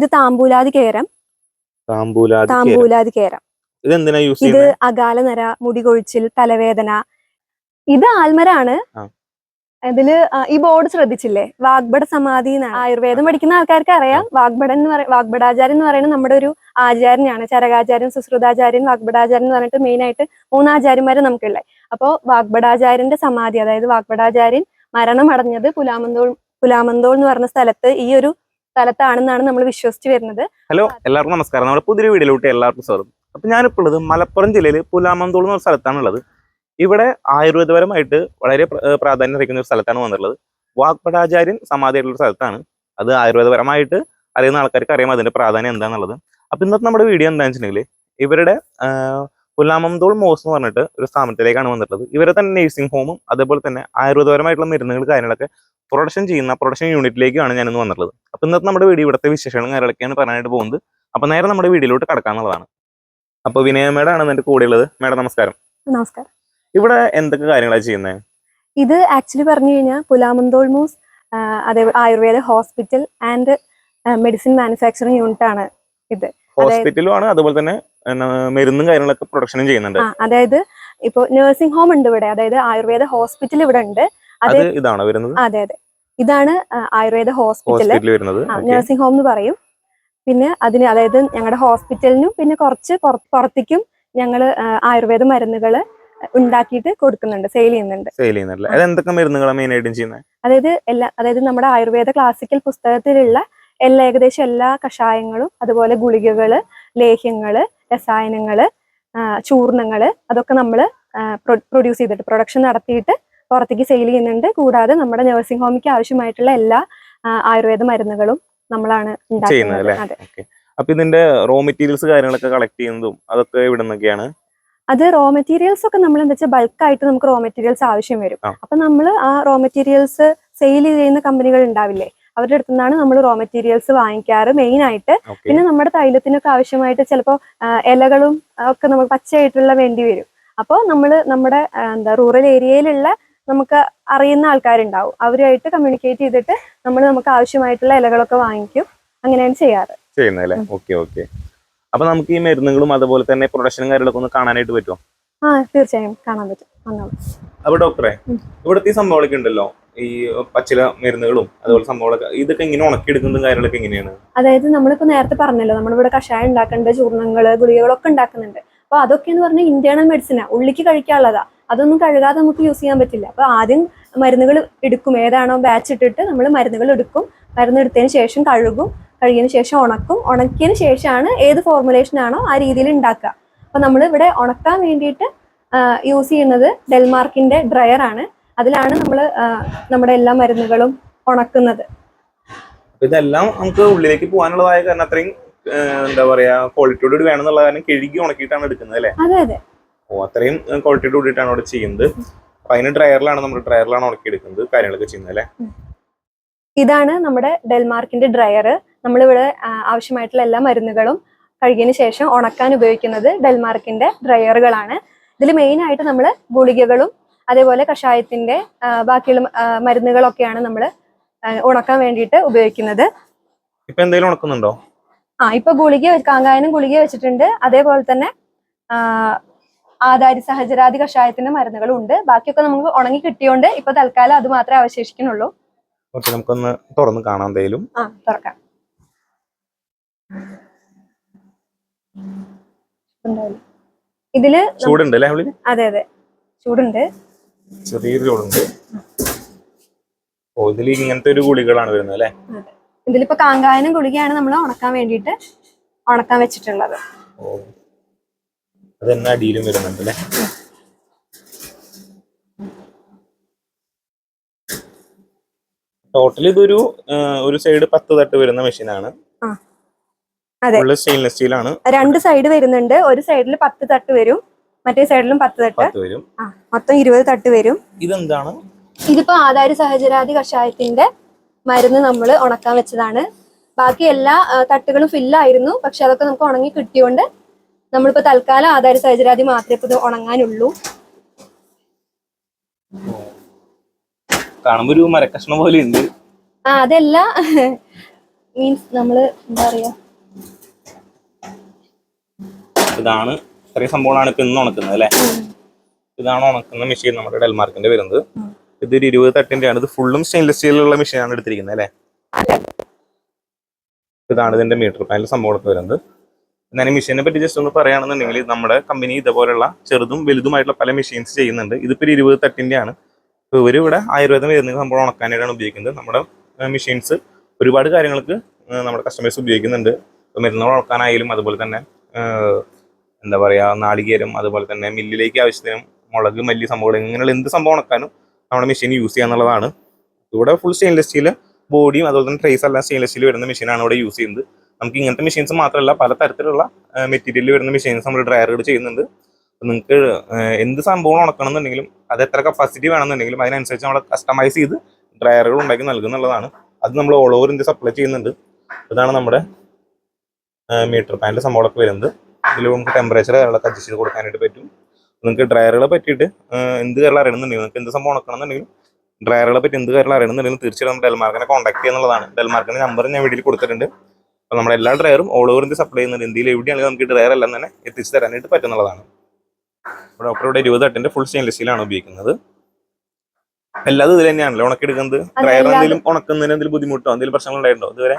ഇത് താമ്പൂലാതി കേരം. താമ്പൂലാതി കേരം. ഇത് എന്തിനാ യൂസ് ഇത് അകാല അകാലനര മുടി കൊഴിച്ചിൽ തലവേദന. ഇത് ആൽമരാണ്. ഇതിൽ ഈ ബോർഡ് ശ്രദ്ധിച്ചില്ലേ? വാഗ്ബട സമാധി എന്നാണ്. ആയുർവേദം പഠിക്കുന്ന ആൾക്കാർക്ക് അറിയാം. വാഗ്ബടൻ എന്ന് പറയുന്ന വാഗ്ബടാചാര്യൻ എന്ന് പറയുന്നത് നമ്മുടെ ഒരു ആചാര്യനാണ്. ചരകാചാര്യൻ സുശ്രുതാചാര്യൻ വാഗ്ബടാചാര്യൻ എന്ന് പറഞ്ഞിട്ട് മെയിൻ ആയിട്ട് മൂന്നാചാര്യന്മാരെ നമുക്കുള്ളത് അപ്പോ വാഗ്ബടാചാര്യന്റെ സമാധി അതായത് വാഗ്ബടാചാര്യൻ മരണമടഞ്ഞത് പുലാമന്തോൾ പുലാമന്തോൾ എന്ന് പറഞ്ഞ സ്ഥലത്ത് ഈ ഒരു സ്ഥലത്താണെന്നാണ് നമ്മൾ വിശ്വസിച്ച് വരുന്നത്. ഹലോ എല്ലാവർക്കും നമസ്കാരം. നമ്മുടെ പുതിയ വീഡിയോയിലോട്ട് എല്ലാവർക്കും സ്വാഗതം. അപ്പൊ ഞാനിപ്പോൾ ഉള്ളത് മലപ്പുറം ജില്ലയിൽ പുലാമന്തോൾ എന്ന സ്ഥലത്താണ് ഉള്ളത് ഇവിടെ ആയുർവേദപരമായിട്ട് വളരെ പ്രാധാന്യം അറിയിക്കുന്ന ഒരു സ്ഥലത്താണ് വന്നിട്ടുള്ളത്. വാഗ്പടാചാര്യൻ സമാധിയായിട്ടുള്ള സ്ഥലത്താണ്. അത് ആയുർവേദപരമായിട്ട് അറിയുന്ന ആൾക്കാർക്ക് അറിയാം അതിന്റെ പ്രാധാന്യം എന്താണെന്നുള്ളത് അപ്പൊ ഇന്നത്തെ നമ്മുടെ വീഡിയോ എന്താണെന്ന് വെച്ചിട്ടുണ്ടെങ്കിൽ ഇവരുടെ ആഹ്, തോൾ മോസ് എന്ന് പറഞ്ഞിട്ട് ഒരു സ്ഥാപനത്തിലേക്കാണ് വന്നിട്ടുള്ളത്. ഇവരെ തന്നെ നേഴ്സിംഗ് ഹോമും അതേപോലെ തന്നെ ആയുർവേദപരമായിട്ടുള്ള മരുന്നുകൾ കാര്യങ്ങളൊക്കെ പ്രൊഡക്ഷൻ ചെയ്യുന്ന പ്രൊഡക്ഷൻ യൂണിറ്റിലേക്കാണ് ഞാനിന്ന് വന്നിട്ടുള്ളത്. അപ്പൊ ഇന്നത്തെ നമ്മുടെ വീഡിയോ ഇവിടുത്തെ വിശേഷങ്ങളും കാര്യങ്ങളൊക്കെയാണ് പറയാനായിട്ട് പോകുന്നത്. അപ്പൊ നേരെ നമ്മുടെ വീഡിയോയിലോട്ട് കടക്കാന്നുള്ളതാണ് അപ്പോൾ വിനയ മേഡം ആണ് എന്റെ കൂടെ ഉള്ളത്. മേഡം നമസ്കാരം. നമസ്കാരം. ഇവിടെ എന്തൊക്കെ കാര്യങ്ങളാണ് ചെയ്യുന്നത് ഇത് ആക്ച്വലി പറഞ്ഞു കഴിഞ്ഞാൽ പുലാമന്തോൾ മൂസ് അതേപോലെ ayurveda hospital and medicine manufacturing unit ആണ് ഇത്. ഹോസ്പിറ്റലും ആണ് അതുപോലെ തന്നെ മരുന്നും കാര്യങ്ങളൊക്കെ പ്രൊഡക്ഷനും ചെയ്യുന്നുണ്ട്. അതായത് ഇപ്പൊ നഴ്സിംഗ് ഹോം ഉണ്ട് ഇവിടെ. അതായത് ആയുർവേദ ഹോസ്പിറ്റൽ ഇവിടെ ഉണ്ട്. അത് ഇതാണോ വരുന്നത്? അതെ അതെ. ഇതാണ് ആയുർവേദ ഹോസ്പിറ്റൽ വരുന്നത്. നഴ്സിംഗ് ഹോം എന്ന് പറയും. പിന്നെ അതിന് അതായത് ഞങ്ങളുടെ ഹോസ്പിറ്റലിനും പിന്നെ കുറച്ച് പുറ- പുറത്തേക്കും ഞങ്ങൾ ആയുർവേദ മരുന്നുകൾ ഉണ്ടാക്കിയിട്ട് കൊടുക്കുന്നുണ്ട് സെയിൽ ചെയ്യുന്നുണ്ട്. സെയിൽ ചെയ്യുന്നുണ്ട് അത് എന്തൊക്കെ മരുന്നുകളാണ് മെയിൻ ആയിട്ടും ചെയ്യുന്നത് അതായത് എല്ലാ അതായത് നമ്മുടെ ആയുർവേദ ക്ലാസിക്കൽ പുസ്തകത്തിലുള്ള എല്ലാ ഏകദേശം എല്ലാ കഷായങ്ങളും അതുപോലെ ഗുളികകൾ ലേഹ്യങ്ങൾ രസായനങ്ങൾ ചൂർണങ്ങൾ ചൂർണങ്ങൾ അതൊക്കെ നമ്മൾ പ്രൊഡ്യൂസ് ചെയ്തിട്ട് പ്രൊഡക്ഷൻ നടത്തിയിട്ട് പുറത്തേക്ക് സെയിൽ ചെയ്യുന്നുണ്ട്. കൂടാതെ നമ്മുടെ നഴ്സിംഗ് ഹോമിക്ക് ആവശ്യമായിട്ടുള്ള എല്ലാ ആയുർവേദ മരുന്നുകളും നമ്മളാണ് ഉണ്ടാക്കുന്നത്. അതെ. അപ്പൊ ഇതിന്റെ റോ മെറ്റീരിയൽസ് കാര്യങ്ങളൊക്കെ കളക്ട് ചെയ്യുന്നതും അതൊക്കെ ഇവിടെ നിന്നൊക്കെയാണ്? അത് റോ മെറ്റീരിയൽസ് ഒക്കെ നമ്മൾ എന്താ വെച്ചാൽ ബൾക്കായിട്ട് നമുക്ക് റോ മെറ്റീരിയൽസ് ആവശ്യം വരും. അപ്പൊ നമ്മൾ ആ റോ മെറ്റീരിയൽസ് സെയിൽ ചെയ്യുന്ന കമ്പനികൾ ഉണ്ടാവില്ലേ? അവരുടെ അടുത്തു നിന്നാണ് നമ്മൾ റോ മെറ്റീരിയൽസ് വാങ്ങിക്കാറ് മെയിൻ ആയിട്ട്. പിന്നെ നമ്മുടെ തൈലത്തിനൊക്കെ ആവശ്യമായിട്ട് ചിലപ്പോൾ ഇലകളും ഒക്കെ നമുക്ക് പച്ചയായിട്ടുള്ള വേണ്ടി വരും. അപ്പോൾ നമ്മൾ നമ്മുടെ എന്താ റൂറൽ ഏരിയയിലുള്ള നമുക്ക് അറിയുന്ന ആൾക്കാരുണ്ടാവും. അവരുമായിട്ട് കമ്മ്യൂണിക്കേറ്റ് ചെയ്തിട്ട് നമ്മൾ നമുക്ക് ആവശ്യമായിട്ടുള്ള ഇലകളൊക്കെ വാങ്ങിക്കും. അങ്ങനെയാണ് ചെയ്യാറ്. ചെയ്യുന്നത് അല്ലേ ഓക്കെ ഓക്കെ അപ്പൊ നമുക്ക് ഈ മരുന്നുകളും അതുപോലെ തന്നെ പ്രൊഡക്ഷൻ കാര്യങ്ങളൊക്കെ ഒന്ന് കാണാനായിട്ട് പറ്റുമോ? ആ തീർച്ചയായും കാണാൻ പറ്റും. അപ്പൊ ഡോക്ടറെ. ഇവിടുത്തെ ഈ സംഭവങ്ങളൊക്കെ ഉണ്ടല്ലോ. ഈ പച്ചില മരുന്നുകളും അതുപോലെ സംഭവങ്ങളൊക്കെ ഇതൊക്കെ ഇങ്ങനെ ഉണക്കിയെടുക്കുന്നതും കാര്യങ്ങളൊക്കെ എങ്ങനെയാണ്? അതായത് നമ്മളിപ്പോ നേരത്തെ പറഞ്ഞല്ലോ നമ്മളിവിടെ കഷായം ഉണ്ടാക്കുന്നുണ്ട് ചൂർണങ്ങൾ ഗുളികകളൊക്കെ ഉണ്ടാക്കുന്നുണ്ട്. അപ്പൊ അതൊക്കെ എന്ന് പറഞ്ഞാൽ ഇന്റേണൽ മെഡിസിനാ. ഉള്ളിക്ക് കഴിക്കാനുള്ളതാ. അതൊന്നും കഴുകാതെ നമുക്ക് യൂസ് ചെയ്യാൻ പറ്റില്ല. അപ്പൊ ആദ്യം മരുന്നുകൾ എടുക്കും. ഏതാണോ ബാച്ച് ഇട്ടിട്ട് നമ്മൾ മരുന്നുകൾ എടുക്കും. മരുന്ന് എടുത്തതിന് ശേഷം കഴുകും. കഴുകിയതിന് ശേഷം ഉണക്കും. ഉണക്കിയതിന് ശേഷമാണ് ഏത് ഫോർമുലേഷൻ ആണോ ആ രീതിയിൽ ഉണ്ടാക്കുക. അപ്പൊ നമ്മൾ ഇവിടെ ഉണക്കാൻ വേണ്ടിയിട്ട് യൂസ് ചെയ്യുന്നത് ഡെൽമാർക്കിന്റെ ഡ്രയർ ആണ്. അതിലാണ് നമ്മൾ നമ്മുടെ എല്ലാ മരുന്നുകളും ഉണക്കുന്നത്. ഇതെല്ലാം നമുക്ക് ഉള്ളിലേക്ക് പോകാനുള്ളതായ കാരണം അത്രയും എന്താ പറയാ ക്വാളിറ്റിയോട് കൂടി വേണമെന്നുള്ള കാരണം കിഴുകി ഉണക്കിയിട്ടാണ് എടുക്കുന്നത് അല്ലേ? അതെ അതെ. ഓ അത്രയും ക്വാളിറ്റിയോട് കൂടിയിട്ടാണ് അവിടെ ചെയ്യുന്നത്. അപ്പൊ അതിന് ഡ്രയറിലാണ് നമ്മൾ ഡ്രയറിലാണ് ഉണക്കിയെടുക്കുന്നത് കാര്യങ്ങളൊക്കെ ചെയ്യുന്നത് അല്ലേ? ഇതാണ് നമ്മുടെ ഡെൽമാർക്കിന്റെ ഡ്രയർ. നമ്മളിവിടെ ആവശ്യമായിട്ടുള്ള എല്ലാ മരുന്നുകളും കഴുകിയതിന് ശേഷം ഉണക്കാൻ ഉപയോഗിക്കുന്നത് ഡെൽമാർക്കിന്റെ ഡ്രയറുകളാണ്. ഇതിൽ മെയിൻ ആയിട്ട് നമ്മൾ ഗുളികകളും അതേപോലെ കഷായത്തിന്റെ ബാക്കിയുള്ള മരുന്നുകളൊക്കെയാണ് നമ്മൾ ഉണക്കാൻ വേണ്ടിയിട്ട് ഉപയോഗിക്കുന്നത്. ഇപ്പൊ എന്തെങ്കിലും ഉണക്കുന്നുണ്ടോ? ആ ഇപ്പൊ ഗുളിക കാങ്കായനും ഗുളിക വെച്ചിട്ടുണ്ട്. അതേപോലെ തന്നെ ആധാരി സഹചരാതി കഷായത്തിന്റെ മരുന്നുകളും ഉണ്ട്. ബാക്കിയൊക്കെ നമുക്ക് ഉണങ്ങി കിട്ടിയോണ്ട് ഇപ്പൊ തൽക്കാലം അത് മാത്രമേ അവശേഷിക്കുന്നുള്ളൂ. ഓക്കെ നമുക്കൊന്ന് തുറന്ന് കാണാം എന്തേലും ആ തുറക്കാം. ഇതിൽ ചൂടുണ്ട് അതെ അതെ. ചൂടുണ്ട്. ചെറിയൊരു ചൂടുണ്ട് ഓ ഇതിൽ ഇങ്ങനത്തെ ഒരു ഗുളികളാണ് വരുന്നത് അല്ലേ? ഇതിലിപ്പോ കാങ്കായനും ഗുളികയാണ് നമ്മൾ ഉണക്കാൻ വേണ്ടിയിട്ട് ഉണക്കാൻ വെച്ചിട്ടുള്ളത്. ഓ അത് തന്നെ അടിയിലും വരുന്നുണ്ട് അല്ലേ? ടോട്ടൽ ഇതൊരു ഒരു സൈഡ് പത്ത് തട്ട് വരുന്ന മെഷീനാണ് അതെ. സ്റ്റെയിൻലെസ് സ്റ്റീൽ ആണ്. രണ്ട് സൈഡ് വരുന്നുണ്ട്. ഒരു സൈഡിൽ പത്ത് തട്ട് വരും. മറ്റേ സൈഡിലും പത്ത് തട്ട്. വരും. ആ മൊത്തം ഇരുപത് തട്ട് വരും. ഇതെന്താണ്? ഇതിപ്പോ ആധാര സഹചരാതി കഷായത്തിന്റെ മരുന്ന് നമ്മൾ ഉണക്കാൻ വെച്ചതാണ്. ബാക്കി എല്ലാ തട്ടുകളും ഫില്ലായിരുന്നു. പക്ഷെ അതൊക്കെ നമുക്ക് ഉണങ്ങി കിട്ടിയോണ്ട് നമ്മളിപ്പോ തൽക്കാലം ആധാര സഹചരാതി മാത്രമേ ഇപ്പൊ ഇത് ഉണങ്ങാനുള്ളൂ. കാണുമ്പോ ഒരു മരക്കഷ്ണം പോലെ ഉണ്ട്. ആ അതല്ല. മീൻസ് നമ്മൾ എന്താ പറയാ? ഇതാണ് ഇത്രയും സംഭവമാണ് ഇപ്പൊ ഇന്ന് ഉണക്കുന്നത് അല്ലെ? ഇതാണ് ഉണക്കുന്ന മെഷീൻ നമ്മുടെ ഡെൽമാർക്കിന്റെ വരുന്നത്. ഇതൊരു ഇരുപത് തട്ടിന്റെ ആണ് ഇത് ഫുള്ളും സ്റ്റെയിൻലെസ് സ്റ്റീലുള്ള മെഷീനാണ് എടുത്തിരിക്കുന്നത് അല്ലെ? ഇതാണ് ഇതിന്റെ മീറ്റർ പാനൽ സംഭവമൊക്കെ വരുന്നത്. ഞാൻ ഈ മെഷീനെ പറ്റി ജസ്റ്റ് ഒന്ന് പറയുകയാണെന്നുണ്ടെങ്കിൽ നമ്മുടെ കമ്പനി ഇതുപോലുള്ള ചെറുതും വലുതുമായിട്ടുള്ള പല മെഷീൻസ് ചെയ്യുന്നുണ്ട്. ഇതിപ്പോ ഒരു ഇരുപത് തട്ടിന്റെ ആണ് ഇവർ ഇവിടെ ആയുർവേദം വരുന്ന സംഭവം ഉണക്കാനായിട്ടാണ് ഉപയോഗിക്കുന്നത്. നമ്മുടെ മെഷീൻസ് ഒരുപാട് കാര്യങ്ങൾക്ക് നമ്മുടെ കസ്റ്റമേഴ്സ് ഉപയോഗിക്കുന്നുണ്ട്. മരുന്നുകൾ ഉണക്കാനായാലും അതുപോലെ തന്നെ എന്താ പറയാ നാളികേരം അതുപോലെ തന്നെ മില്ലിലേക്ക് ആവശ്യത്തിനും മുളക് മല്ലി സംഭവങ്ങൾ ഇങ്ങനെയുള്ള എന്ത് സംഭവം ഉണക്കാനും നമ്മുടെ മെഷീൻ യൂസ് ചെയ്യാന്നുള്ളതാണ് ഇവിടെ ഫുൾ സ്റ്റെയിൻലെസ് സ്റ്റീൽ ബോഡിയും അതുപോലെ തന്നെ ട്രേസ് എല്ലാം സ്റ്റെയിൻലെസ് സ്റ്റീൽ വരുന്ന മെഷീനാണ് ഇവിടെ യൂസ് ചെയ്യുന്നത്. നമുക്ക് ഇങ്ങനത്തെ മെഷീൻസ് മാത്രമല്ല പല തരത്തിലുള്ള മെറ്റീരിയൽ വരുന്ന മെഷീൻസ് നമ്മൾ ഡ്രയറുകൾ ചെയ്യുന്നുണ്ട്. നിങ്ങൾക്ക് എന്ത് സംഭവം ഉണക്കണം എന്നുണ്ടെങ്കിലും അത് എത്ര കപ്പാസിറ്റി വേണമെന്നുണ്ടെങ്കിലും അതിനനുസരിച്ച് നമ്മൾ കസ്റ്റമൈസ് ചെയ്ത് ഡ്രയറുകൾ ഉണ്ടാക്കി നൽകുന്നുള്ളതാണ് അത് നമ്മൾ ഓൾ ഓവർ ഇന്ത്യ സപ്ലൈ ചെയ്യുന്നുണ്ട്. ഇതാണ് നമ്മുടെ മീറ്റർ പാനൽ സംഭവങ്ങളൊക്കെ വരുന്നത്. ഇതിൽ നമുക്ക് ടെമ്പറേച്ചർ കാര്യങ്ങളൊക്കെ അഡ്ജസ്റ്റ് ചെയ്ത് കൊടുക്കാനായിട്ട് പറ്റും. നിങ്ങൾക്ക് ഡ്രയറുകളെ പറ്റിയിട്ട് എന്ത് കാര്യം അറിയണമെന്നുണ്ടെങ്കിൽ നിങ്ങൾക്ക് എന്ത് സംഭവം ഉണക്കണം എന്നുണ്ടെങ്കിലും ഡ്രയറുകളെ പറ്റി എന്ത് കാര്യം അറിയണമെന്നുണ്ടെങ്കിലും തീർച്ചയായും നമ്മൾ ഡെൽമാർക്കിനെ കോൺടാക്ട് ചെയ്യുന്നതാണ് ഡെൽമാർക്കിന്റെ നമ്പർ ഞാൻ വീട്ടിൽ കൊടുത്തിട്ടുണ്ട്. അപ്പോൾ നമ്മുടെ എല്ലാ ഡ്രയറും ഓൾ ഓവർ ഇന്ത്യ സപ്ലൈ ചെയ്യുന്നുണ്ട്. ഇന്ത്യയിൽ എവിടെയാണെങ്കിലും നമുക്ക് ഡ്രയർ എല്ലാം തന്നെ എത്തിച്ചു തരാനായിട്ട് പറ്റുന്നതാണ് ഇവിടെ ഡോക്ടർ ഇവിടെ ഇരുപത് തട്ടിന്റെ ഫുൾ സ്റ്റെയിൻലെസ് സ്റ്റീലാണ് ഉപയോഗിക്കുന്നത്. എല്ലാതും ഇതിൽ തന്നെയാണല്ലോ ഉണക്കെടുക്കുന്നത് ഡ്രയർ എന്തെങ്കിലും ഉണക്കുന്നതിന് എന്തെങ്കിലും ബുദ്ധിമുട്ടോ എന്തെങ്കിലും പ്രശ്നങ്ങൾ ഉണ്ടായിട്ടുണ്ടോ ഇതുവരെ?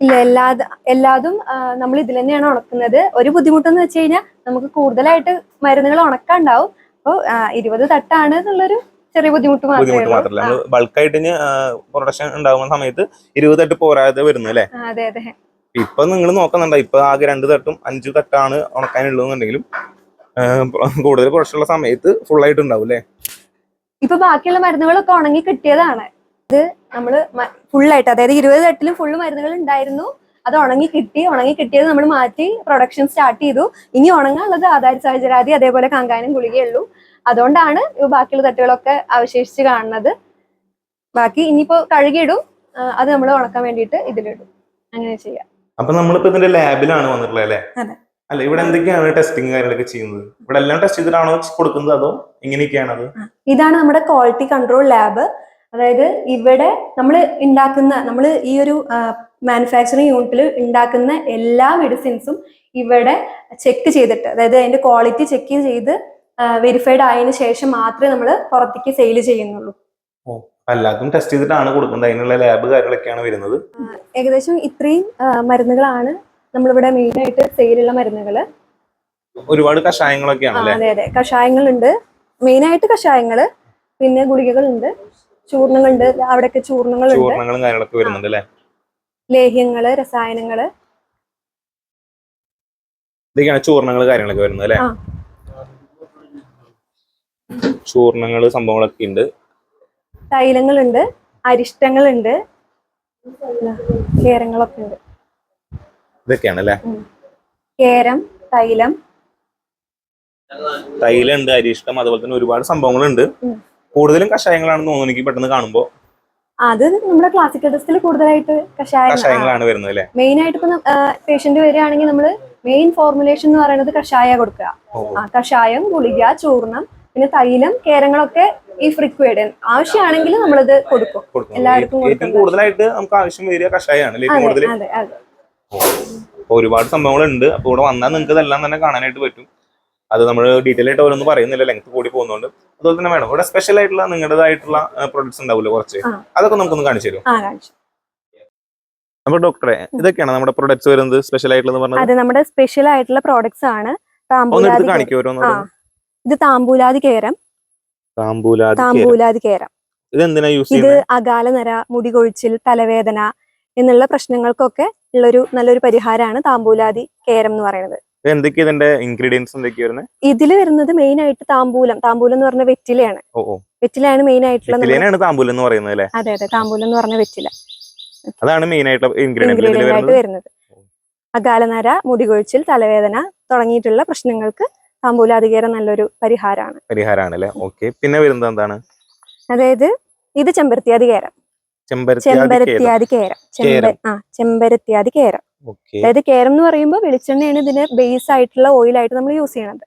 ഇല്ല എല്ലാ എല്ലാതും നമ്മൾ ഇതിൽ തന്നെയാണ് ഉണക്കുന്നത്. ഒരു ബുദ്ധിമുട്ടെന്ന് വെച്ച് കഴിഞ്ഞാൽ നമുക്ക് കൂടുതലായിട്ട് മരുന്നുകൾ ഉണക്കാണ്ടാവും. അപ്പോൾ ഇരുപത് തട്ടാണ് എന്നുള്ളൊരു ചെറിയ ബുദ്ധിമുട്ട് മാത്രമേ ബുദ്ധിമുട്ട് ഉള്ളൂ. മാത്രമല്ല. നമ്മൾ ബൾക്കായിട്ട് പ്രൊഡക്ഷൻ ഉണ്ടാകുന്ന സമയത്ത് ഇരുപത് തട്ട് പോരാതെ വരുന്നു അല്ലേ? അതെ അതെ. ഇപ്പൊ നിങ്ങൾ നോക്കുന്നുണ്ടോ? ഇപ്പൊ ആകെ രണ്ട് തട്ടും അഞ്ചു തട്ടാണ് ഉണക്കാനുള്ളതെന്നുണ്ടെങ്കിലും കൂടുതൽ പ്രൊഡക്ഷൻ ഉള്ള സമയത്ത് ഫുൾ ആയിട്ട് ഉണ്ടാവും അല്ലേ? ഇപ്പൊ ബാക്കിയുള്ള മരുന്നുകളൊക്കെ ഉണങ്ങി കിട്ടിയതാണ്. ഇത് നമ്മൾ ഫുള്ളായിട്ട് അതായത് ഇരുപത് തട്ടിലും ഫുള്ള് മരുന്നുകൾ ഉണ്ടായിരുന്നു. അത് ഉണങ്ങി കിട്ടി ഉണങ്ങി കിട്ടിയത് നമ്മൾ മാറ്റി പ്രൊഡക്ഷൻ സ്റ്റാർട്ട് ചെയ്തു. ഇനി ഉണങ്ങാനുള്ളത് ആധാര സാഹചര്യാദി അതേപോലെ കാങ്കാനും ഗുളികയുള്ളൂ. അതുകൊണ്ടാണ് ബാക്കിയുള്ള തട്ടുകളൊക്കെ അവശേഷിച്ച് കാണുന്നത്. ബാക്കി ഇനിയിപ്പോ കഴുകിയിടും. അത് നമ്മൾ ഉണക്കാൻ വേണ്ടിയിട്ട് ഇതിലിടും. അങ്ങനെ ചെയ്യാം. അപ്പൊ നമ്മളിപ്പോ ഇതിന്റെ ലാബിലാണ് വന്നിട്ടുള്ളത് അല്ലേ? അല്ല ഇവിടെ എന്തൊക്കെയാണ് ടെസ്റ്റിംഗ് കാര്യങ്ങളൊക്കെ ചെയ്യുന്നത്? ഇവിടെ എല്ലാം ടെസ്റ്റ് ചെയ്തിട്ടാണോ കൊടുക്കുന്നത് അതോ എങ്ങനെയൊക്കെയാണ് അത് ഇതാണ് നമ്മുടെ ക്വാളിറ്റി കൺട്രോൾ ലാബ് അതായത് ഇവിടെ നമ്മൾ ഉണ്ടാക്കുന്ന നമ്മൾ ഈ ഒരു മാനുഫാക്ചറിങ് യൂണിറ്റിൽ ഉണ്ടാക്കുന്ന എല്ലാ മെഡിസിൻസും ഇവിടെ ചെക്ക് ചെയ്തിട്ട് അതായത് അതിന്റെ ക്വാളിറ്റി ചെക്ക് ചെയ്ത് വെരിഫൈഡ് ആയതിനു ശേഷം മാത്രമേ നമ്മൾ പുറത്തേക്ക് സെയിൽ ചെയ്യുന്നുള്ളൂ. എല്ലാവർക്കും ടെസ്റ്റ് ചെയ്തിട്ടാണ് കൊടുക്കുന്നത്. അതിനുള്ള ലാബ് കാര്യങ്ങളൊക്കെയാണ് വരുന്നത്. ഏകദേശം ഇത്രയും മരുന്നുകളാണ് നമ്മളിവിടെ മെയിൻ ആയിട്ട് സെയിലുള്ള മരുന്നുകൾ ഒരുപാട് കഷായങ്ങളൊക്കെയാണ് അല്ലേ അതെ അതെ. കഷായങ്ങളുണ്ട്. മെയിൻ ആയിട്ട് കഷായങ്ങൾ പിന്നെ ഗുളികകളുണ്ട്. ചൂർണങ്ങളുണ്ട്. അവിടെയൊക്കെ ചൂർണങ്ങളുണ്ട്. ചൂർണങ്ങളും കാര്യങ്ങളൊക്കെ വരുന്നുണ്ട് അല്ലേ? ലേഹ്യങ്ങൾ രസായനങ്ങൾ. ഇതൊക്കെയാണ് ചൂർണങ്ങൾ കാര്യങ്ങളൊക്കെ വരുന്നത് അല്ലേ? ചൂർണങ്ങൾ ചൂർണങ്ങൾ സംഭവങ്ങളൊക്കെ ഉണ്ട്. തൈലങ്ങളുണ്ട് അരിഷ്ടങ്ങളുണ്ട് കേരങ്ങളൊക്കെ ഉണ്ട്. ഇതൊക്കെയാണ് അല്ലേ? കേരം തൈലം. തൈലുണ്ട് അരിഷ്ടം അതുപോലെ തന്നെ ഒരുപാട് സംഭവങ്ങളുണ്ട്. കൂടുതലും കഷായങ്ങളാണെന്ന് തോന്നുന്നു എനിക്ക് പെട്ടെന്ന് കാണുമ്പോൾ അത് നമ്മുടെ ക്ലാസിക്കൽ ടെസ്റ്റിൽ കൂടുതലായിട്ട് കഷായങ്ങളാണ് വരുന്നത് അല്ലേ? മെയിൻ ആയിട്ട് ഇപ്പൊ പേഷ്യന്റ് വരികയാണെങ്കിൽ നമ്മൾ മെയിൻ ഫോർമുലേഷൻ എന്ന് പറയുന്നത് കഷായ കൊടുക്കുക. കഷായം ഗുളിക ചൂർണം പിന്നെ തൈലം കേരങ്ങളൊക്കെ ഈ ഫ്രിക്വേഡ് ആവശ്യമാണെങ്കിൽ നമ്മളിത് കൊടുക്കും. എല്ലാവർക്കും കൂടുതലായിട്ട് നമുക്ക് ആവശ്യം വരിക കഷായമാണ് ഒരുപാട് സംഭവങ്ങളുണ്ട്. അപ്പൊ ഇവിടെ വന്നാൽ നിങ്ങൾക്ക് ഇതെല്ലാം തന്നെ കാണാനായിട്ട് പറ്റും. അത് നമ്മൾ ഡീറ്റെയിൽ ആയിട്ട് ഓരോന്നും പറയുന്നില്ല. ലെങ്ത് കൂടി പോകുന്നതുകൊണ്ട് അതുപോലെ തന്നെ വേണം. ഇവിടെ സ്പെഷ്യൽ ആയിട്ടുള്ള നിങ്ങളുടേതായിട്ടുള്ള പ്രൊഡക്ട്സ് ഉണ്ടാവില്ല കുറച്ച്? അതൊക്കെ നമുക്കൊന്ന് കാണിച്ചു തരും ആ കാണിച്ചു അപ്പൊ ഡോക്ടറെ ഇതൊക്കെയാണ് നമ്മുടെ പ്രൊഡക്ട്സ് വരുന്നത് സ്പെഷ്യൽ ആയിട്ടുള്ളത് പറഞ്ഞത്? അത് നമ്മുടെ സ്പെഷ്യൽ ആയിട്ടുള്ള പ്രോഡക്ട്സ് ആണ്. ഇത് താമ്പൂലാതി കേരം. താമ്പൂലാതി കേരം. താമ്പൂലാതി ഇത് എന്തിനാ യൂസ് ഇത് അകാല നര മുടി കൊഴിച്ചിൽ തലവേദന എന്നുള്ള പ്രശ്നങ്ങൾക്കൊക്കെ ഉള്ളൊരു നല്ലൊരു പരിഹാരമാണ് താമ്പൂലാതി കേരം എന്ന് പറയുന്നത്. എന്തൊക്കെയാ ഇതിന്റെ ഇൻഗ്രീഡിയൻസ് എന്തൊക്കെയാ വരുന്നത് ഇതിൽ വരുന്നത് മെയിൻ ആയിട്ട് താമ്പൂലം. താമ്പൂലം എന്ന് പറഞ്ഞ വെറ്റിലയാണ്. ഓ ഓ. വെറ്റിലയാണ് മെയിൻ ആയിട്ടുള്ള നമ്മുടെ- താമ്പൂലം എന്ന് പറയുന്നത് അല്ലേ? അതെ അതെ. താമ്പൂലം എന്ന് പറഞ്ഞ വെറ്റില. അതാണ് മെയിൻ ആയിട്ടുള്ള ആയിട്ട് വരുന്നത്. അകാലനര മുടി കൊഴിച്ചിൽ തലവേദന തുടങ്ങിയിട്ടുള്ള പ്രശ്നങ്ങൾക്ക് താമ്പൂലാധികാരം നല്ലൊരു പരിഹാരമാണ്. പരിഹാരമാണ് അല്ലേ? ഓക്കെ. പിന്നെ വരുന്നത് എന്താണ്? അതായത് ഇത് ചെമ്പരത്തിയാതി കേരം. ചെമ്പരത്തിയാതി കേരം. ചെമ്പരത്തിയാതി കേരം. അതായത് കേരം എന്ന് പറയുമ്പോൾ വെളിച്ചെണ്ണയാണ് ഇതിന് ബേസ് ആയിട്ടുള്ള ഓയിലായിട്ട് നമ്മൾ യൂസ് ചെയ്യണത്.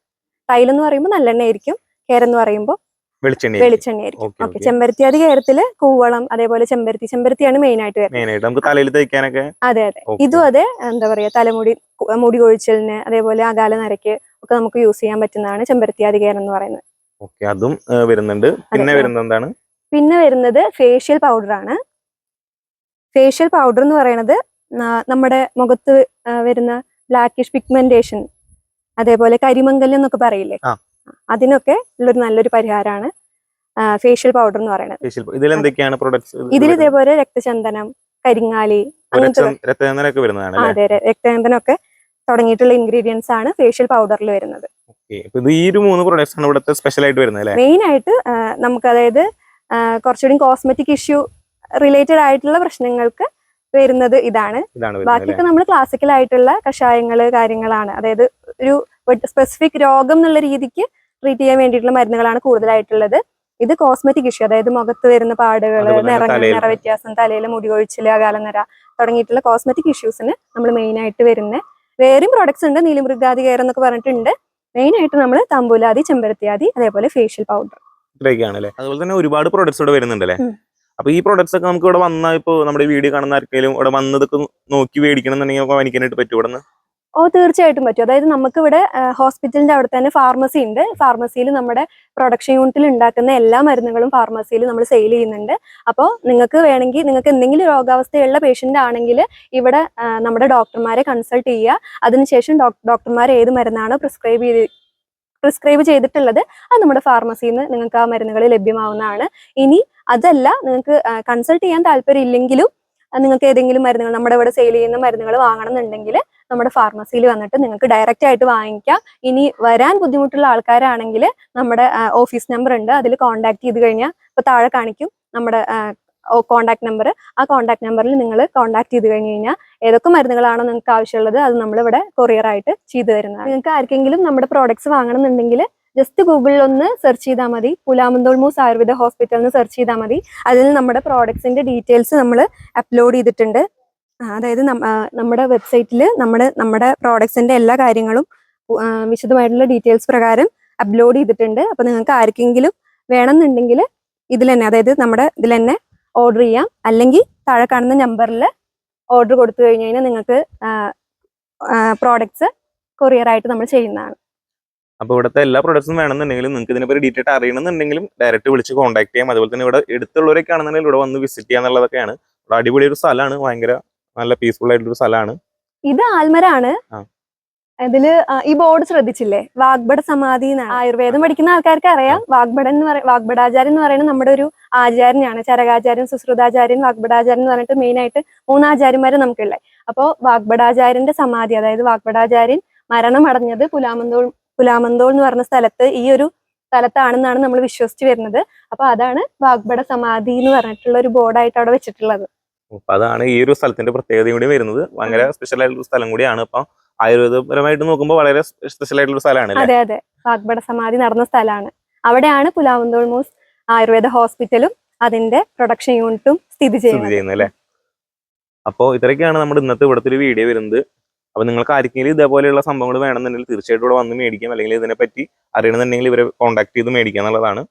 തൈലം എന്ന് പറയുമ്പോൾ നല്ലെണ്ണ ആയിരിക്കും കേരം എന്ന് പറയുമ്പോൾ വെളിച്ചെണ്ണ ആയിരിക്കും ഓക്കെ. ചെമ്പരത്തി അത് കേരളത്തിൽ കൂവളം അതേപോലെ ചെമ്പരത്തി. ചെമ്പരത്തിയാണ് മെയിൻ ആയിട്ട് വരുന്നത്. നമുക്ക് തലയിൽ തേക്കാനൊക്കെ? അതെ അതെ. ഇതും അതെ എന്താ പറയാ തലമുടി മുടി കൊഴിച്ചലിന് അതേപോലെ അകാല നരയ്ക്ക് ഒക്കെ നമുക്ക് യൂസ് ചെയ്യാൻ പറ്റുന്നതാണ് ചെമ്പരത്തിയാതി കേരം എന്ന് പറയുന്നത്. ഓക്കെ അതും വരുന്നുണ്ട്. പിന്നെ വരുന്നത് എന്താണ്? പിന്നെ വരുന്നത് ഫേഷ്യൽ പൗഡർ ആണ്. ഫേഷ്യൽ പൗഡർ എന്ന് പറയുന്നത് നമ്മുടെ മുഖത്ത് വരുന്ന ബ്ലാക്കിഷ് പിഗ്മെന്റേഷൻ അതേപോലെ കരിമംഗലം എന്നൊക്കെ പറയില്ലേ. അതിനൊക്കെ ഉള്ളൊരു നല്ലൊരു പരിഹാരമാണ് ഫേഷ്യൽ പൗഡർ എന്ന് പറയുന്നത്. ഇതിൽ എന്തൊക്കെയാണ് പ്രോഡക്ട്സ് ഇതിൽ ഇതേപോലെ രക്തചന്ദനം കരിങ്ങാലി അങ്ങനത്തെ രക്തചന്ദനൊക്കെ വരുന്നതാണ് അതെ ഒക്കെ തുടങ്ങിയിട്ടുള്ള ഇൻഗ്രീഡിയൻസ് ആണ് ഫേഷ്യൽ പൗഡറിൽ വരുന്നത്. ഈ ഒരു മൂന്ന് പ്രോഡക്ട്സ് ആണ് ഇവിടുത്തെ സ്പെഷ്യൽ ആയിട്ട് വരുന്നത് മെയിൻ ആയിട്ട് നമുക്ക് അതായത് കുറച്ചുകൂടി കോസ്മെറ്റിക് ഇഷ്യൂ റിലേറ്റഡ് ആയിട്ടുള്ള പ്രശ്നങ്ങൾക്ക് വരുന്നത് ഇതാണ്. ബാക്കിയൊക്കെ നമ്മൾ ക്ലാസിക്കൽ ആയിട്ടുള്ള കഷായങ്ങൾ കാര്യങ്ങളാണ്. അതായത് ഒരു സ്പെസിഫിക് രോഗം എന്നുള്ള രീതിക്ക് ട്രീറ്റ് ചെയ്യാൻ വേണ്ടിയിട്ടുള്ള മരുന്നുകളാണ് കൂടുതലായിട്ടുള്ളത്. ഇത് കോസ്മെറ്റിക് ഇഷ്യൂ അതായത് മുഖത്ത് വരുന്ന പാടുകൾ നിറങ്ങൾ നിറ നിറവ്യത്യാസം തലയിൽ മുടി കൊഴിച്ചിൽ അകാലനിര തുടങ്ങിയിട്ടുള്ള കോസ്മെറ്റിക് ഇഷ്യൂസിന് നമ്മൾ മെയിൻ ആയിട്ട് വരുന്ന. വേറെയും പ്രോഡക്ട്സ് ഉണ്ട് നീലമൃഗാദി കെയർ എന്നൊക്കെ പറഞ്ഞിട്ടുണ്ട്. മെയിൻ ആയിട്ട് നമ്മൾ തമ്പൂലാദി ചെമ്പരത്തിയാദി അതേപോലെ ഫേഷ്യൽ പൗഡർ അതുപോലെ തന്നെ ഒരുപാട് പ്രോഡക്ട്സ് ഇവിടെ വരുന്നുണ്ട് അല്ലേ ഉം. അപ്പൊ ഈ പ്രൊഡക്ട്സ് ഒക്കെ നമുക്ക് ഇവിടെ വന്നാൽ ഇപ്പോൾ നമ്മുടെ വീഡിയോ കാണുന്ന ആർക്കെങ്കിലും ഇവിടെ വന്നതൊക്കെ നോക്കി മേടിക്കണം എന്നുണ്ടെങ്കിൽ വാങ്ങിക്കാനായിട്ട് പറ്റും ഇവിടെ നിന്ന് ഓ തീർച്ചയായിട്ടും പറ്റും. അതായത് നമുക്ക് ഇവിടെ ഹോസ്പിറ്റലിന്റെ അവിടെ തന്നെ ഫാർമസി ഉണ്ട്. ഫാർമസിയിൽ നമ്മുടെ പ്രൊഡക്ഷൻ യൂണിറ്റിൽ ഉണ്ടാക്കുന്ന എല്ലാ മരുന്നുകളും ഫാർമസിയിൽ നമ്മൾ സെയിൽ ചെയ്യുന്നുണ്ട്. അപ്പോൾ നിങ്ങൾക്ക് വേണമെങ്കിൽ നിങ്ങൾക്ക് എന്തെങ്കിലും രോഗാവസ്ഥയുള്ള പേഷ്യന്റ് ആണെങ്കിൽ ഇവിടെ നമ്മുടെ ഡോക്ടർമാരെ കൺസൾട്ട് ചെയ്യുക. അതിനുശേഷം ഡോക്ടർമാർ ഏത് മരുന്നാണോ പ്രിസ്ക്രൈബ് ചെയ്ത് പ്രിസ്ക്രൈബ് ചെയ്തിട്ടുള്ളത് അത് നമ്മുടെ ഫാർമസിയിൽ നിന്ന് നിങ്ങൾക്ക് ആ മരുന്നുകൾ ലഭ്യമാവുന്നതാണ്. ഇനി അതല്ല നിങ്ങൾക്ക് കൺസൾട്ട് ചെയ്യാൻ താല്പര്യം ഇല്ലെങ്കിലും നിങ്ങൾക്ക് ഏതെങ്കിലും മരുന്നുകൾ നമ്മുടെ ഇവിടെ സെയിൽ ചെയ്യുന്ന മരുന്നുകൾ വാങ്ങണം എന്നുണ്ടെങ്കിൽ നമ്മുടെ ഫാർമസിയിൽ വന്നിട്ട് നിങ്ങൾക്ക് ഡയറക്റ്റ് ആയിട്ട് വാങ്ങിക്കാം. ഇനി വരാൻ ബുദ്ധിമുട്ടുള്ള ആൾക്കാരാണെങ്കിൽ നമ്മുടെ ഓഫീസ് നമ്പർ ഉണ്ട്. അതിൽ കോൺടാക്ട് ചെയ്ത് കഴിഞ്ഞാൽ ഇപ്പൊ താഴെ കാണിക്കും. നമ്മുടെ കോൺടാക്ട് നമ്പർ ആ കോണ്ടാക്ട് നമ്പറിൽ നിങ്ങൾ കോണ്ടാക്ട് ചെയ്ത് കഴിഞ്ഞ് കഴിഞ്ഞാൽ ഏതൊക്കെ മരുന്നുകളാണോ നിങ്ങൾക്ക് ആവശ്യമുള്ളത് അത് നമ്മളിവിടെ കൊറിയർ ആയിട്ട് ചെയ്തു തരുന്നതാണ്. നിങ്ങൾക്ക് ആർക്കെങ്കിലും നമ്മുടെ പ്രോഡക്ട്സ് വാങ്ങണമെന്നുണ്ടെങ്കിൽ ജസ്റ്റ് ഗൂഗിളിൽ ഒന്ന് സെർച്ച് ചെയ്താൽ മതി. പുലാമന്തോൾ മൂസ് ആയുർവേദ ഹോസ്പിറ്റൽ എന്ന് സെർച്ച് ചെയ്താൽ മതി. അതിൽ നമ്മുടെ പ്രോഡക്ട്സിന്റെ ഡീറ്റെയിൽസ് നമ്മൾ അപ്ലോഡ് ചെയ്തിട്ടുണ്ട്. അതായത് നമ്മുടെ വെബ്സൈറ്റിൽ നമ്മുടെ നമ്മുടെ പ്രോഡക്ട്സിന്റെ എല്ലാ കാര്യങ്ങളും വിശദമായിട്ടുള്ള ഡീറ്റെയിൽസ് പ്രകാരം അപ്ലോഡ് ചെയ്തിട്ടുണ്ട്. അപ്പൊ നിങ്ങൾക്ക് ആർക്കെങ്കിലും വേണമെന്നുണ്ടെങ്കിൽ ഇതിൽ തന്നെ അതായത് നമ്മുടെ ഇതിൽ തന്നെ ഓർഡർ ചെയ്യാം. അല്ലെങ്കിൽ താഴെ കാണുന്ന നമ്പറിൽ ഓർഡർ കൊടുത്തു കഴിഞ്ഞ് കഴിഞ്ഞാൽ നിങ്ങൾക്ക് പ്രോഡക്ട്സ് കൊറിയർ ആയിട്ട് നമ്മൾ ചെയ്യുന്നതാണ്. അപ്പോൾ ഇവിടുത്തെ എല്ലാ പ്രൊഡക്ട്സും വേണമെന്നുണ്ടെങ്കിലും നിങ്ങൾക്ക് ഇതിനെപ്പറ്റി ഡീറ്റെയിൽ അറിയണമെന്നുണ്ടെങ്കിലും ഡയറക്റ്റ് വിളിച്ച് കോൺടാക്ട് ചെയ്യാം. അതുപോലെ തന്നെ ഇവിടെ എടുത്തുള്ളവരൊക്കെ ആണെന്നുണ്ടെങ്കിൽ ഇവിടെ വന്ന് വിസിറ്റ് ചെയ്യാന്നുള്ളതൊക്കെയാണ് ഇവിടെ അടിപൊളി ഒരു സ്ഥലമാണ്. ഭയങ്കര നല്ല പീസ്ഫുൾ ആയിട്ടുള്ള ഒരു സ്ഥലമാണ്. ഇത് ആൽമര ആണ് ആ. ഇതിൽ ഈ ബോർഡ് ശ്രദ്ധിച്ചില്ലേ? വാഗ്ബട സമാധി എന്നാണ്. ആയുർവേദം പഠിക്കുന്ന ആൾക്കാർക്ക് അറിയാം വാഗ്ബടൻ എന്ന് പറയുന്ന വാഗ്ബടാചാര്യൻ എന്ന് പറയുന്നത് നമ്മുടെ ഒരു ആചാര്യനാണ്. ചരകാചാര്യൻ സുശ്രുതാചാര്യൻ വാഗ്ബടാചാര്യൻ എന്ന് പറഞ്ഞിട്ട് മെയിൻ ആയിട്ട് മൂന്ന് ആചാര്യന്മാരെ നമുക്കുള്ളത് അപ്പോ വാഗ്ബടാചാര്യന്റെ സമാധി അതായത് വാഗ്ബടാചാര്യൻ മരണമടഞ്ഞത് പുലാമന്തോൾ പുലാമന്തോൾ എന്ന് പറഞ്ഞ സ്ഥലത്ത് ഈ ഒരു സ്ഥലത്താണെന്നാണ് നമ്മൾ വിശ്വസിച്ച് വരുന്നത്. അപ്പൊ അതാണ് വാഗ്ബട സമാധി എന്ന് പറഞ്ഞിട്ടുള്ള ഒരു ബോർഡായിട്ട് അവിടെ വെച്ചിട്ടുള്ളത്. അതാണ് ഈ ഒരു സ്ഥലത്തിന്റെ പ്രത്യേകത കൂടി വരുന്നത്. ഭയങ്കര സ്പെഷ്യൽ ആയിട്ടുള്ള സ്ഥലം കൂടിയാണ്. അപ്പൊ ആയുർവേദപരമായിട്ട് നോക്കുമ്പോൾ വളരെ സ്പെഷ്യൽ ആയിട്ടുള്ള സ്ഥലമാണ് അതെ അതെ. വാഗ്ബട സമാധി നടന്ന സ്ഥലമാണ്. അവിടെയാണ് പുലാവന്തോൾ മൂസ് ആയുർവേദ ഹോസ്പിറ്റലും അതിന്റെ പ്രൊഡക്ഷൻ യൂണിറ്റും സ്ഥിതി ചെയ്യുന്നത്. അല്ലേ? അപ്പോൾ ഇത്രയൊക്കെയാണ് നമ്മുടെ ഇന്നത്തെ ഇവിടുത്തെ ഒരു വീഡിയോ വരുന്നത്. അപ്പൊ നിങ്ങൾക്ക് ആർക്കെങ്കിലും ഇതേപോലെയുള്ള സംഭവങ്ങൾ വേണമെന്നുണ്ടെങ്കിൽ തീർച്ചയായിട്ടും ഇവിടെ വന്ന് മേടിക്കാം. അല്ലെങ്കിൽ ഇതിനെപ്പറ്റി അറിയണമെന്നുണ്ടെങ്കിൽ ഇവരെ കോൺടാക്ട് ചെയ്ത് മേടിക്കുക എന്നുള്ളതാണ്.